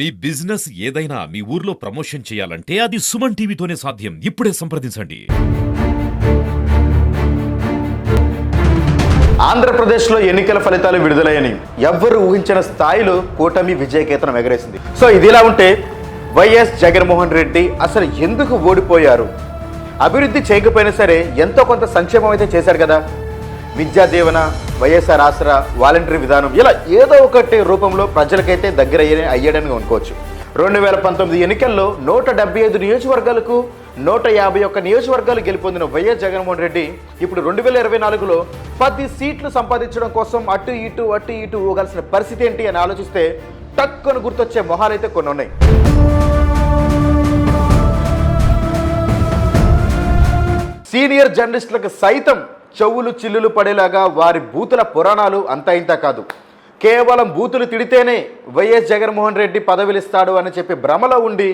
మీ business ఏదైనా మీ ఊర్లో promotion చేయాలంటే అది సుమన్ టీవీతోనే సాధ్యం. ఇప్పుడే సంప్రదించండి. ఆంధ్రప్రదేశ్లో ఎన్నికల ఫలితాలు విడుదలయ్యని ఎవ్వరు ఊహించిన స్థాయిలో కూటమి విజయకేతనం ఎగరేసింది. సో ఇదిలా ఉంటే వైఎస్ జగన్మోహన్ రెడ్డి అసలు ఎందుకు ఓడిపోయారు? అభివృద్ధి చేయకపోయినా సరే ఎంతో కొంత సంక్షేమం అయితే చేశారు కదా. విద్యా దీవెన వైఎస్ఆర్ ఆసరా వాలంటరీ విధానం ఇలా ఏదో ఒకటి రూపంలో ప్రజలకైతే దగ్గర అయ్యే అయ్యాడని అనుకోవచ్చు. రెండు వేల పంతొమ్మిది ఎన్నికల్లో నూట డెబ్బై ఐదు నియోజకవర్గాలకు నూట యాభై ఒక్క నియోజకవర్గాలు గెలుపొందిన వైఎస్ జగన్మోహన్ రెడ్డి ఇప్పుడు రెండు వేల ఇరవై నాలుగులో పది సీట్లు సంపాదించడం కోసం అటు ఇటు అటు ఇటు ఊగాల్సిన పరిస్థితి ఏంటి అని ఆలోచిస్తే టక్కున గుర్తొచ్చే మొహాలైతే కొన్ని ఉన్నాయి. సీనియర్ జర్నలిస్టులకు సైతం చెవులు చిల్లులు పడేలాగా వారి బూతుల పురాణాలు అంతా ఇంత కాదు. కేవలం బూతులు తిడితేనే వైఎస్ జగన్మోహన్ రెడ్డి పదవిలిస్తాడు అని చెప్పి భ్రమలో ఉండి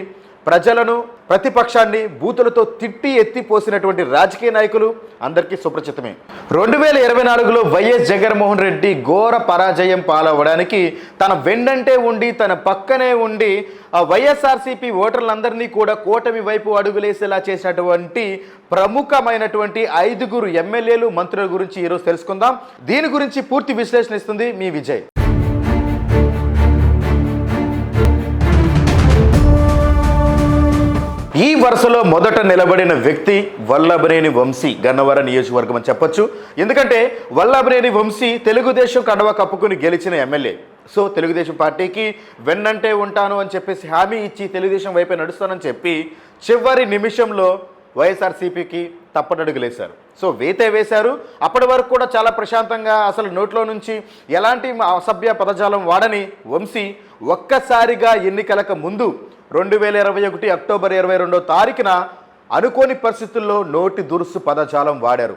ప్రజలను ప్రతిపక్షాన్ని బూతులతో తిట్టి ఎత్తిపోసినటువంటి రాజకీయ నాయకులు అందరికీ సుప్రచితమే. రెండు వేల ఇరవై నాలుగులో వైఎస్ జగన్మోహన్ రెడ్డి ఘోర పరాజయం పాలవ్వడానికి తన వెన్నంటే ఉండి తన పక్కనే ఉండి ఆ వైఎస్ఆర్సీపీ ఓటర్లందరినీ కూడా కూటమి వైపు అడుగులేసేలా చేసినటువంటి ప్రముఖమైనటువంటి ఐదుగురు ఎమ్మెల్యేలు మంత్రుల గురించి ఈరోజు తెలుసుకుందాం. దీని గురించి పూర్తి విశ్లేషణ ఇస్తుంది మీ విజయ్. ఈ వరుసలో మొదట నిలబడిన వ్యక్తి వల్లభనేని వంశీ గన్నవర నియోజకవర్గం అని చెప్పొచ్చు. ఎందుకంటే వల్లభనేని వంశీ తెలుగుదేశం కండవ కప్పుకుని గెలిచిన ఎమ్మెల్యే. సో తెలుగుదేశం పార్టీకి వెన్నంటే ఉంటాను అని చెప్పేసి హామీ ఇచ్చి తెలుగుదేశం వైపే నడుస్తానని చెప్పి చివరి నిమిషంలో వైఎస్ఆర్సీపీకి తప్పటడుగులేశారు సో వేతే వేశారు. అప్పటి వరకు కూడా చాలా ప్రశాంతంగా అసలు నోట్లో నుంచి ఎలాంటి అసభ్య పదజాలం వాడని వంశీ ఒక్కసారిగా ఎన్నికలకు ముందు రెండు వేల ఇరవై ఒకటి అక్టోబర్ ఇరవై రెండో తారీఖున అనుకోని పరిస్థితుల్లో నోటి దురుసు పదజాలం వాడారు.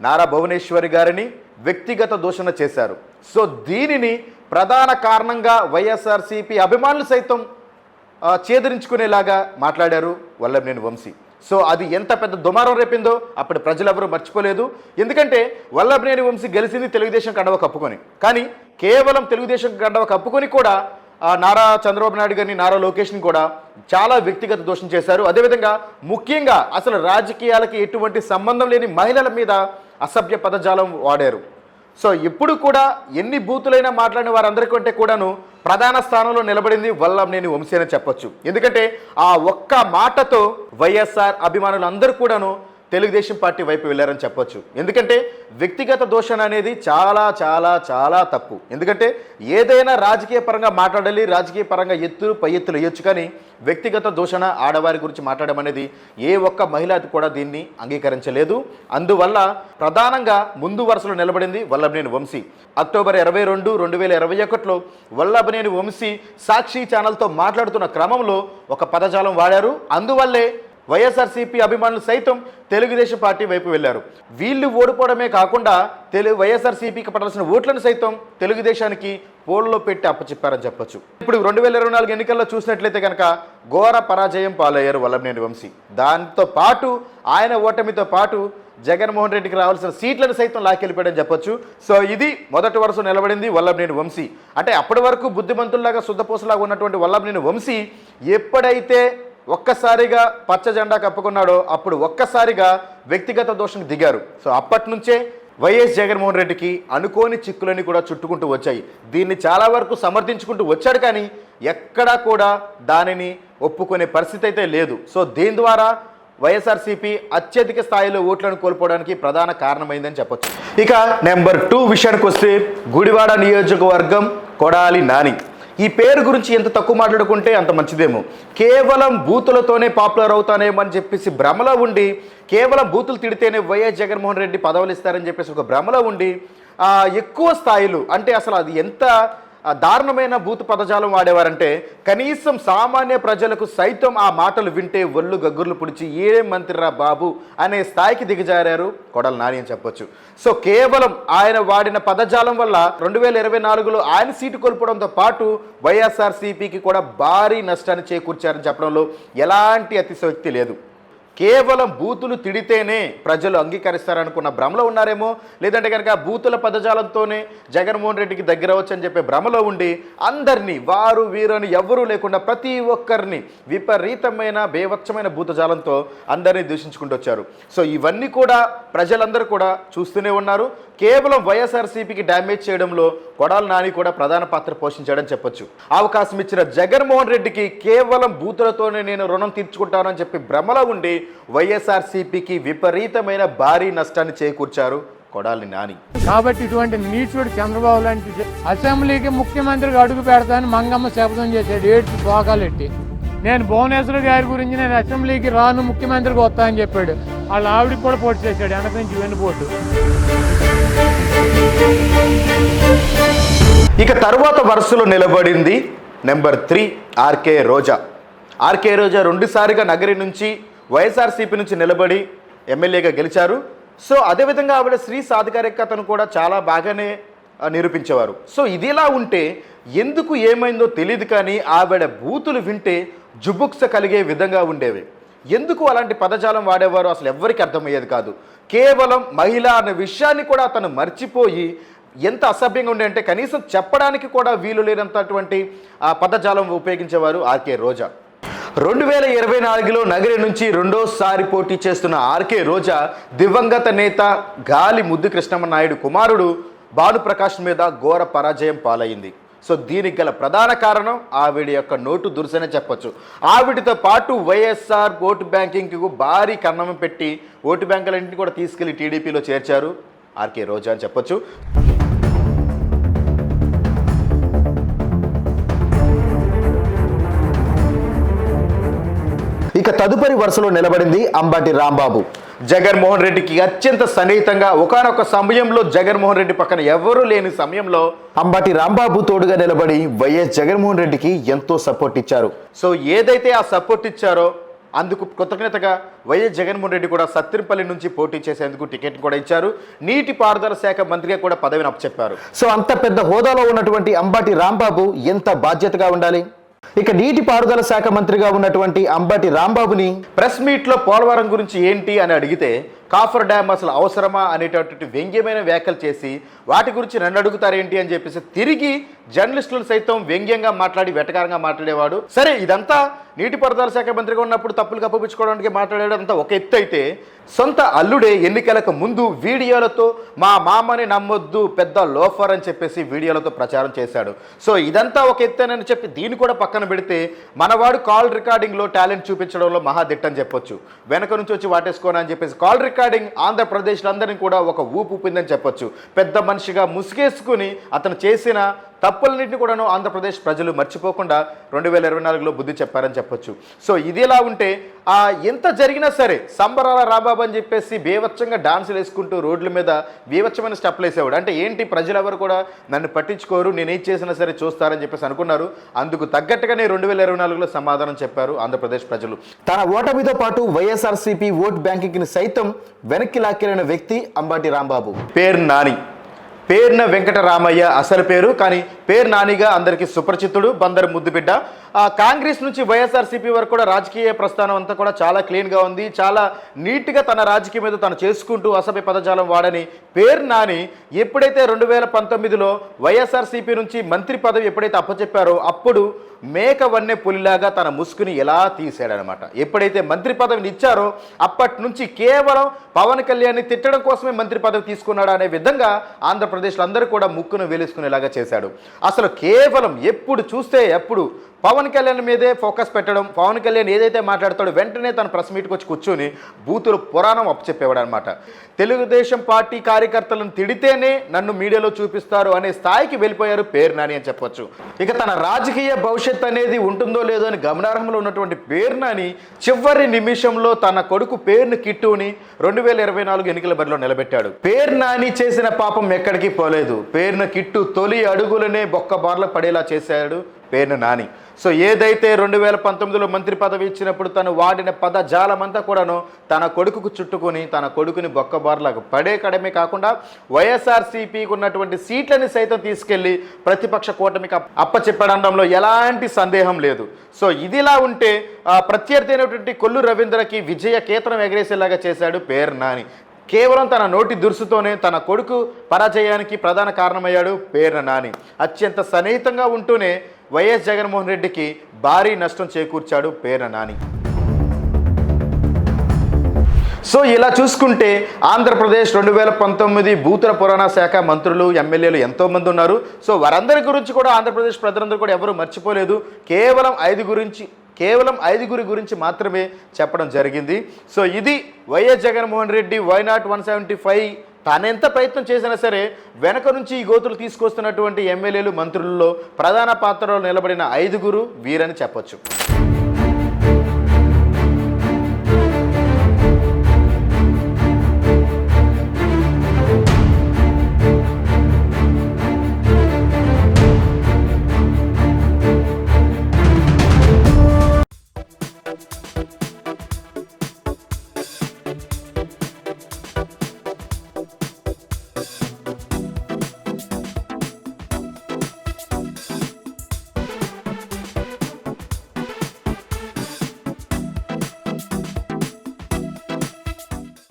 నారా భువనేశ్వరి గారిని వ్యక్తిగత దూషణ చేశారు. సో దీనిని ప్రధాన కారణంగా వైఎస్ఆర్సీపీ అభిమానులు సైతం చేదరించుకునేలాగా మాట్లాడారు వల్లభనేని వంశీ. సో అది ఎంత పెద్ద దుమారం రేపిందో అప్పుడు ప్రజలెవరూ మర్చిపోలేదు. ఎందుకంటే వల్లభనేని వంశీ గెలిచింది తెలుగుదేశం కండవ కప్పుకొని. కానీ కేవలం తెలుగుదేశం కండవ కప్పుకొని కూడా నారా చంద్రబాబు నాయుడు గారిని నారా లోకేష్ని కూడా చాలా వ్యక్తిగత దోషం చేశారు. అదేవిధంగా ముఖ్యంగా అసలు రాజకీయాలకి ఎటువంటి సంబంధం లేని మహిళల మీద అసభ్య పదజాలం వాడారు. సో ఇప్పుడు కూడా ఎన్ని బూతులైనా మాట్లాడిన వారందరికంటే కూడాను ప్రధాన స్థానంలో నిలబడింది వల్లంనేని వంశీ అని చెప్పొచ్చు. ఎందుకంటే ఆ ఒక్క మాటతో వైఎస్ఆర్ అభిమానులు అందరూ కూడాను తెలుగుదేశం పార్టీ వైపు వెళ్ళారని చెప్పొచ్చు. ఎందుకంటే వ్యక్తిగత దోషణ అనేది చాలా చాలా చాలా తప్పు. ఎందుకంటే ఏదైనా రాజకీయ పరంగా మాట్లాడాలి రాజకీయ పరంగా ఎత్తులు పై ఎత్తులు వేయొచ్చు. కానీ వ్యక్తిగత దూషణ ఆడవారి గురించి మాట్లాడడం అనేది ఏ ఒక్క మహిళ కూడా దీన్ని అంగీకరించలేదు. అందువల్ల ప్రధానంగా ముందు వరుసలో నిలబడింది వల్లభనేని వంశీ. అక్టోబర్ ఇరవై రెండు రెండు వేల ఇరవై ఒకటిలో వల్లభనేని వంశీ సాక్షి ఛానల్తో మాట్లాడుతున్న క్రమంలో ఒక పదజాలం వాడారు. అందువల్లే వైఎస్ఆర్సీపీ అభిమానులు సైతం తెలుగుదేశం పార్టీ వైపు వెళ్ళారు. వీళ్ళు ఓడిపోవడమే కాకుండా తెలుగు వైఎస్ఆర్సీపీకి పడాల్సిన ఓట్లను సైతం తెలుగుదేశానికి పోల్లో పెట్టి అప్పచెప్పారని చెప్పొచ్చు. ఇప్పుడు రెండు వేల ఇరవై నాలుగు ఎన్నికల్లో చూసినట్లయితే కనుక ఘోర పరాజయం పాలయ్యారు వల్లభనేని వంశీ. దాంతో పాటు ఆయన ఓటమితో పాటు జగన్మోహన్ రెడ్డికి రావాల్సిన సీట్లను సైతం లాక్కెళ్ళిపోయాడని చెప్పొచ్చు. సో ఇది మొదటి వరుస నిలబడింది వల్లభనేని వంశీ. అంటే అప్పటి వరకు బుద్ధిమంతుల్లాగా శుద్ధపూసలాగా ఉన్నటువంటి వల్లభనేని వంశీ ఎప్పుడైతే ఒక్కసారిగా పచ్చ జెండా కప్పుకున్నాడో అప్పుడు ఒక్కసారిగా వ్యక్తిగత దోషం దిగారు. సో అప్పటి నుంచే వైఎస్ జగన్మోహన్ రెడ్డికి అనుకోని చిక్కులని కూడా చుట్టుకుంటూ వచ్చాయి. దీన్ని చాలా వరకు సమర్థించుకుంటూ వచ్చాడు కానీ ఎక్కడా కూడా దానిని ఒప్పుకునే పరిస్థితి అయితే లేదు. సో దీని ద్వారా వైఎస్ఆర్సీపీ అత్యధిక స్థాయిలో ఓట్లను కోల్పోవడానికి ప్రధాన కారణమైందని చెప్పొచ్చు. ఇక నెంబర్ టూ విషయానికి వస్తే గుడివాడ నియోజకవర్గం కొడాలి నాని. ఈ పేరు గురించి ఎంత తక్కువ మాట్లాడుకుంటే అంత మంచిదేమో. కేవలం బూతులతోనే పాపులర్ అవుతానేమో అని చెప్పేసి భ్రమలో ఉండి కేవలం బూతులు తిడితేనే వైఎస్ జగన్మోహన్ రెడ్డి పదవులు ఇస్తారని చెప్పేసి ఒక భ్రమలో ఉండి ఎక్కువ స్థాయిలు అంటే అసలు అది ఎంత దారుణమైన భూత పదజాలం వాడేవారంటే కనీసం సామాన్య ప్రజలకు సైతం ఆ మాటలు వింటే ఒళ్ళు గగ్గుర్లు పుడిచి ఏ మంత్రిరా బాబు? అనే స్థాయికి దిగజారారు. కొడల నాని అని చెప్పొచ్చు. సో కేవలం ఆయన వాడిన పదజాలం వల్ల రెండు వేల ఇరవై నాలుగులో ఆయన సీటు కోల్పోవడంతో పాటు వైఎస్ఆర్సీపీకి కూడా భారీ నష్టాన్ని చేకూర్చారని చెప్పడంలో ఎలాంటి అతిశయోక్తి లేదు. కేవలం బూతులు తిడితేనే ప్రజలు అంగీకరిస్తారనుకున్న భ్రమలో ఉన్నారేమో? లేదంటే కనుక బూతుల పదజాలంతోనే జగన్మోహన్ రెడ్డికి దగ్గర వచ్చని చెప్పే భ్రమలో ఉండి అందరినీ వారు వీరని ఎవ్వరూ లేకుండా ప్రతి ఒక్కరిని విపరీతమైన బేవచ్చమైన భూతజాలంతో అందరినీ దూషించుకుంటూ వచ్చారు సో ఇవన్నీ కూడా ప్రజలందరూ కూడా చూస్తూనే ఉన్నారు. కేవలం వైఎస్ఆర్సీపీకి డ్యామేజ్ చేయడంలో కొడాల నాని కూడా ప్రధాన పాత్ర పోషించాడని చెప్పొచ్చు. అవకాశం ఇచ్చిన జగన్మోహన్ రెడ్డికి కేవలం బూతులతోనే నేను రుణం తీర్చుకుంటానని చెప్పి భ్రమలో ఉండి వైఎస్ఆర్సీపీకి విపరీతమైన భారీ నష్టాన్ని చేకూర్చారు కొడాలి నాని. కాబట్టి ఇటువంటి నీచుడు చంద్రబాబు లాంటి అసెంబ్లీకి ముఖ్యమంత్రికి అడుగు పెడతానని మంగమ్మ శపథం చేశాడు ఏడ్చి పోకాలెట్టి నేను భువనేశ్వర్ గారి గురించి నేను అసెంబ్లీకి రాను ముఖ్యమంత్రికి వస్తా అని చెప్పాడు. వాళ్ళ ఆవిడకి కూడా పోటీ చేశాడు వెనక నుంచి వెన్నుపోటు. ఇక తరువాత వరుసలో నిలబడింది number three RK Roja. RK Roja రెండుసారిగా Nagari నుంచి వైఎస్ఆర్సీపీ నుంచి నిలబడి ఎమ్మెల్యేగా గెలిచారు. సో అదేవిధంగా ఆవిడ స్త్రీ సాధికారికతను కూడా చాలా బాగానే నిరూపించేవారు. సో ఇదిలా ఉంటే ఎందుకు ఏమైందో తెలియదు కానీ ఆవిడ బూతులు వింటే జుబుక్స కలిగే విధంగా ఉండేవి. ఎందుకు అలాంటి పదజాలం వాడేవారు అసలు ఎవ్వరికి అర్థమయ్యేది కాదు. కేవలం మహిళ అనే విషయాన్ని కూడా అతను మర్చిపోయి ఎంత అసభ్యంగా ఉండే అంటే కనీసం చెప్పడానికి కూడా వీలు లేనంతటువంటి ఆ పదజాలం ఉపయోగించేవారు ఆర్కే రోజా. రెండు వేల ఇరవై నాలుగులో నగరి నుంచి రెండోసారి పోటీ చేస్తున్న ఆర్కే రోజా దివంగత నేత గాలి ముద్దు కృష్ణమ్మ నాయుడు కుమారుడు భానుప్రకాష్ మీద ఘోర పరాజయం పాలైంది. సో దీనికి గల ప్రధాన కారణం ఆవిడ యొక్క నోటు దురుసనే చెప్పొచ్చు. ఆవిడతో పాటు వైఎస్ఆర్ ఓటు బ్యాంకింగ్కు భారీ కన్నం పెట్టి ఓటు బ్యాంకులన్నింటినీ కూడా తీసుకెళ్ళి టీడీపీలో చేర్చారు. ఆర్కే రోజా అని చెప్పొచ్చు. ఇక తదుపరి వరుసలో నిలబడింది అంబటి రాంబాబు. జగన్మోహన్ రెడ్డికి అత్యంత సన్నిహితంగా ఒకనొక సమయంలో జగన్మోహన్ రెడ్డి పక్కన ఎవరూ లేని సమయంలో అంబటి రాంబాబు తోడుగా నిలబడి వైఎస్ జగన్మోహన్ రెడ్డికి ఎంతో సపోర్ట్ ఇచ్చారు. సో ఏదైతే ఆ సపోర్ట్ ఇచ్చారో అందుకు కృతజ్ఞతగా వైఎస్ జగన్మోహన్ రెడ్డి కూడా సత్తిరిపల్లి నుంచి పోటీ చేసేందుకు టికెట్ కూడా ఇచ్చారు. నీటి పారుదల శాఖ మంత్రిగా కూడా పదవిని అప్పచెప్పారు. సో అంత పెద్ద హోదాలో ఉన్నటువంటి అంబటి రాంబాబు ఎంత బాధ్యతగా ఉండాలి? ఇక నీటి పారుదల శాఖ మంత్రిగా ఉన్నటువంటి అంబటి రాంబాబుని ప్రెస్ మీట్లో పోలవరం గురించి ఏంటి అని అడిగితే కాఫర్ డ్యామ్ అసలు అవసరమా అనేటటువంటి వ్యంగ్యమైన వ్యాఖ్యలు చేసి వాటి గురించి నన్ను అడుగుతారేంటి అని చెప్పేసి తిరిగి జర్నలిస్టులు సైతం వ్యంగ్యంగా మాట్లాడి వెటకారంగా మాట్లాడేవాడు. సరే ఇదంతా నీటిపారుదల శాఖ మంత్రిగా ఉన్నప్పుడు తప్పులు కప్పిపుచ్చుకోవడానికి మాట్లాడేది అంతా ఒక ఎత్తు అయితే సొంత అల్లుడే ఎన్నికలకు ముందు వీడియోలతో మా మామని నమ్మొద్దు పెద్ద లోఫర్ అని చెప్పేసి వీడియోలతో ప్రచారం చేశాడు. సో ఇదంతా ఒక ఎత్తేనని చెప్పి దీన్ని కూడా పక్కన పెడితే మనవాడు కాల్ రికార్డింగ్లో టాలెంట్ చూపించడంలో మహాదిట్టని చెప్పొచ్చు. వెనక నుంచి వచ్చి వాటేసుకోనని చెప్పేసి కాల్ రికార్డింగ్ ఆంధ్రప్రదేశ్లో అందరినీ కూడా ఒక ఊపు ఊపిందని చెప్పొచ్చు. పెద్ద మనిషిగా ముసుగేసుకుని అతను చేసిన తప్పులన్నింటినీ కూడాను ఆంధ్రప్రదేశ్ ప్రజలు మర్చిపోకుండా రెండు వేల ఇరవై నాలుగులో బుద్ధి చెప్పారని చెప్పొచ్చు. సో ఇదిలా ఉంటే ఆ ఎంత జరిగినా సరే సంబరాల రాబాబు అని చెప్పేసి బేవచ్చంగా డాన్సులు వేసుకుంటూ రోడ్ల మీద బీవచ్చమైన స్టెప్లు వేసేవాడు. అంటే ఏంటి? ప్రజలు ఎవరు కూడా నన్ను పట్టించుకోరు నేను ఏం చేసినా సరే చూస్తారని చెప్పేసి అనుకున్నారు. అందుకు తగ్గట్టుగానే రెండు వేల ఇరవై నాలుగులో సమాధానం చెప్పారు ఆంధ్రప్రదేశ్ ప్రజలు. తన ఓటమితో పాటు వైఎస్ఆర్సీపీ ఓట్ బ్యాంకింగ్ని సైతం వెనక్కి లాక్కెళ్ళిన వ్యక్తి అంబాటి రాంబాబు. పేరు నాని. పేర్న వెంకటరామయ్య అసలు పేరు కానీ పేరు నానిగా అందరికీ సుపరిచితుడు బందరు ముద్దుబిడ్డ. ఆ కాంగ్రెస్ నుంచి వైఎస్ఆర్సీపీ వరకు కూడా రాజకీయ ప్రస్థానం అంతా కూడా చాలా క్లీన్గా ఉంది. చాలా నీట్గా తన రాజకీయం మీద తను చేసుకుంటూ అసభ్య పదజాలం వాడని పేరు నాని ఎప్పుడైతే రెండు వేల పంతొమ్మిదిలో వైఎస్ఆర్సీపీ నుంచి మంత్రి పదవి ఎప్పుడైతే అప్పచెప్పారో అప్పుడు మేక వన్నె పులిలాగా తన ముసుగుని ఎలా తీసాడనమాట ఎప్పుడైతే మంత్రి పదవిని ఇచ్చారో అప్పటి నుంచి కేవలం పవన్ కళ్యాణ్ని తిట్టడం కోసమే మంత్రి పదవి తీసుకున్నాడు అనే విధంగా ఆంధ్రప్రదేశ్ ఆంధ్రప్రదేశ్లో అందరూ కూడా ముక్కును వేలేసుకునేలాగా చేశాడు. అసలు కేవలం ఎప్పుడు చూస్తే ఎప్పుడు పవన్ కళ్యాణ్ మీదే ఫోకస్ పెట్టడం పవన్ కళ్యాణ్ ఏదైతే మాట్లాడతాడో వెంటనే తన ప్రెస్ మీట్కి వచ్చి కూర్చొని బూతులు పురాణం అప్పచెప్పేవాడు అనమాట తెలుగుదేశం పార్టీ కార్యకర్తలను తిడితేనే నన్ను మీడియాలో చూపిస్తారు అనే స్థాయికి వెళ్ళిపోయారు పేరు నాని అని చెప్పొచ్చు. ఇక తన రాజకీయ భవిష్యత్ అనేది ఉంటుందో లేదో అని గమనార్హంలో ఉన్నటువంటి పేరు నాని చివరి నిమిషంలో తన కొడుకు పేరును కిట్టుని రెండు వేల ఇరవై నాలుగు ఎన్నికల బరిలో నిలబెట్టాడు. పేరు నాని చేసిన పాపం ఎక్కడికి పోలేదు. పేరున కిట్టు తొలి అడుగులనే బొక్క బార్ల పడేలా చేశాడు. పేరున నాని. సో ఏదైతే రెండు వేల పంతొమ్మిదిలో మంత్రి పదవి ఇచ్చినప్పుడు తను వాడిన పద జాలమంతా కూడాను తన కొడుకుకు చుట్టుకొని తన కొడుకుని బొక్కబార్లకు పడే కడమే కాకుండా వైఎస్ఆర్సీపీకి ఉన్నటువంటి సీట్లని సైతం తీసుకెళ్ళి ప్రతిపక్ష కూటమికి అప్పచెప్పడంలో ఎలాంటి సందేహం లేదు. సో ఇదిలా ఉంటే ప్రత్యర్థి అయినటువంటి కొల్లు రవీంద్రకి విజయ కేతనం ఎగరేసేలాగా చేశాడు పేరు నాని. కేవలం తన నోటి దురుసుతోనే తన కొడుకు పరాజయానికి ప్రధాన కారణమయ్యాడు పేర్న నాని. అత్యంత సన్నిహితంగా ఉంటూనే వైఎస్ జగన్మోహన్ రెడ్డికి భారీ నష్టం చేకూర్చాడు పేర్న నాని. సో ఇలా చూసుకుంటే ఆంధ్రప్రదేశ్ రెండు వేల పంతొమ్మిది భూతల పురాణ శాఖ మంత్రులు ఎమ్మెల్యేలు ఎంతోమంది ఉన్నారు. సో వారందరి గురించి కూడా ఆంధ్రప్రదేశ్ ప్రజలందరూ కూడా ఎవరు మర్చిపోలేదు. కేవలం ఐదు గురించి కేవలం ఐదుగురి గురించి మాత్రమే చెప్పడం జరిగింది. సో ఇది YS Jaganmohan Reddy why not one seventy five తానెంత ప్రయత్నం చేసినా సరే వెనక నుంచి ఈ గోతులు తీసుకొస్తున్నటువంటి ఎమ్మెల్యేలు మంత్రులలో ప్రధాన పాత్రలో నిలబడిన ఐదుగురు వీరని చెప్పొచ్చు.